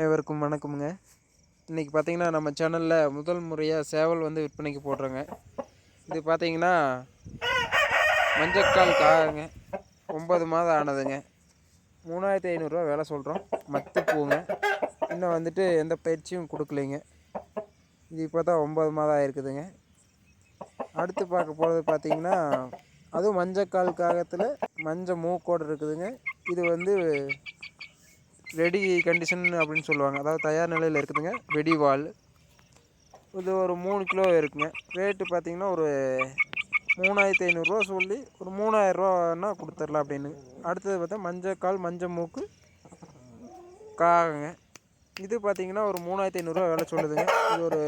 அனைவருக்கும் வணக்கமுங்க. இன்றைக்கி பார்த்தீங்கன்னா நம்ம சேனலில் முதல் முறையாக சேவல் வந்து விற்பனைக்கு போடுறோங்க. இது பார்த்தீங்கன்னா மஞ்சக்கால் காகங்க. ஒம்பது மாதம் ஆனதுங்க. மூணாயிரத்தி ஐநூறுரூவா வேலை சொல்கிறோம் மத்து பூங்க இன்னும் வந்துட்டு எந்த பயிற்சியும் கொடுக்கலைங்க. இது இப்போ தான் ஒம்பது மாதம் ஆயிருக்குதுங்க. அடுத்து பார்க்க போகிறது பார்த்தீங்கன்னா அதுவும் மஞ்சக்கால் காகத்தில் மஞ்சள் மூக்கோடு இருக்குதுங்க. இது வந்து ரெடி கண்டிஷன் அப்படின்னு சொல்லுவாங்க. அதாவது தயார் நிலையில் இருக்குதுங்க. வெடிவால் இது ஒரு மூணு கிலோ இருக்குங்க. ரேட்டு பார்த்தீங்கன்னா ஒரு மூணாயிரத்தி ஐநூறுரூவா சொல்லி ஒரு மூணாயிரரூவான்னா கொடுத்துர்லாம் அப்படின்னு. அடுத்தது பார்த்தா மஞ்சள் கால் மஞ்சள் மூக்கு காகங்க. இது பார்த்தீங்கன்னா ஒரு மூணாயிரத்தி ஐநூறுரூவா விலை சொல்லுதுங்க. இது ஒரு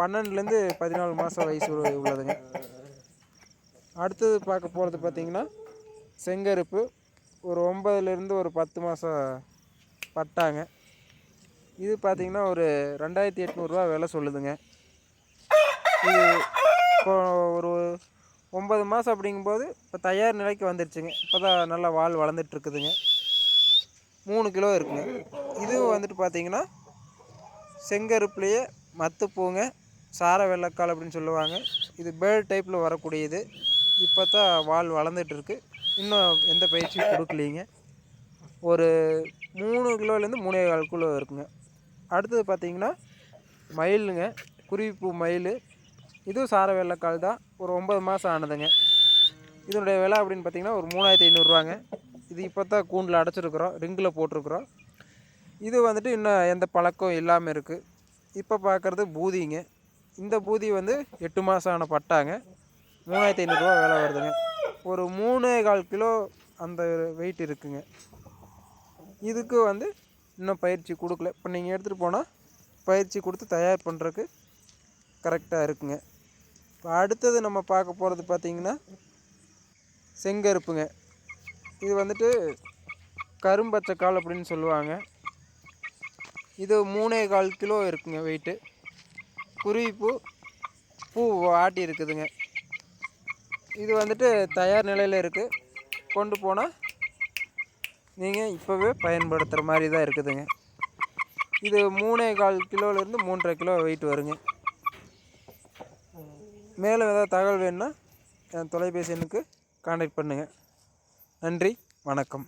பன்னெண்டுலேருந்து பதினாலு மாதம் வயசு உள்ளதுங்க. அடுத்தது பார்க்க போகிறது பார்த்தீங்கன்னா செங்கருப்பு. ஒரு ஒம்பதுலேருந்து ஒரு பத்து மாதம் பட்டாங்க. இது பார்த்திங்கன்னா ஒரு ரெண்டாயிரத்தி எட்நூறுரூவா விலை சொல்லுதுங்க. இது ஒரு ஒம்பது மாதம் அப்படிங்கும்போது இப்போ தயார் நிலைக்கு வந்துடுச்சுங்க இப்போ தான் நல்லா வால் வளர்ந்துட்டுருக்குதுங்க. மூணு கிலோ இருக்குங்க. இதுவும் வந்துட்டு பார்த்திங்கன்னா செங்கருப்புலேயே மத்துப்பூங்க சார வெள்ளக்கால் அப்படின்னு சொல்லுவாங்க. இது பேர்ட் டைப்பில் வரக்கூடியது. இப்போ தான் வால் வளர்ந்துட்டுருக்கு. இன்னும் எந்த பயிற்சியும் கொடுக்கலீங்க. ஒரு மூணு கிலோலேருந்து மூணே கால் கிலோ இருக்குங்க. அடுத்தது பார்த்திங்கன்னா மயிலுங்க. குருவிப்பூ மயில். இதுவும் சார வெள்ளைக்கால் தான். ஒரு ஒம்பது மாதம் ஆனதுங்க. இதனுடைய விலை அப்படின்னு பார்த்திங்கன்னா ஒரு மூணாயிரத்தி ஐநூறுரூவாங்க இது இப்போ தான் கூண்டில் அடைச்சிருக்குறோம். ரிங்கில் போட்டிருக்குறோம். இது வந்துட்டு இன்னும் எந்த பழக்கம் இல்லாமல் இருக்குது இப்போ பார்க்குறது பூதிங்க. இந்த பூதி வந்து எட்டு மாதம் ஆன பட்டாங்க. மூணாயிரத்தி ஐநூறுரூவா விலை வருதுங்க. ஒரு மூணே கால் கிலோ அந்த வெயிட் இருக்குங்க. இதுக்கு வந்து இன்னும் பயிற்சி கொடுக்கல. இப்போ நீங்கள் எடுத்துகிட்டு போனால் பயிற்சி கொடுத்து தயார் பண்ணுறதுக்கு கரெக்டாக இருக்குங்க. இப்போ அடுத்தது நம்ம பார்க்க போகிறது பார்த்திங்கன்னா செங்கருப்புங்க. இது வந்துட்டு கரும்பச்சை கால் அப்படின்னு சொல்லுவாங்க. இது மூணே கால் கிலோ இருக்குங்க வெயிட்டு குருவிப்பூ பூ ஆட்டி இருக்குதுங்க இது வந்துட்டு தயார் நிலையில் இருக்குது கொண்டு போனால் நீங்கள் இப்போவே பயன்படுத்துகிற மாதிரி தான் இருக்குதுங்க. இது மூணே கால் கிலோலேருந்து மூன்றரை கிலோ வெயிட் வருங்க. மேலும் ஏதாவது தகவல் வேணுன்னா என் தொலைபேசி எண்ணுக்கு காண்டாக்ட் பண்ணுங்கள் நன்றி வணக்கம்.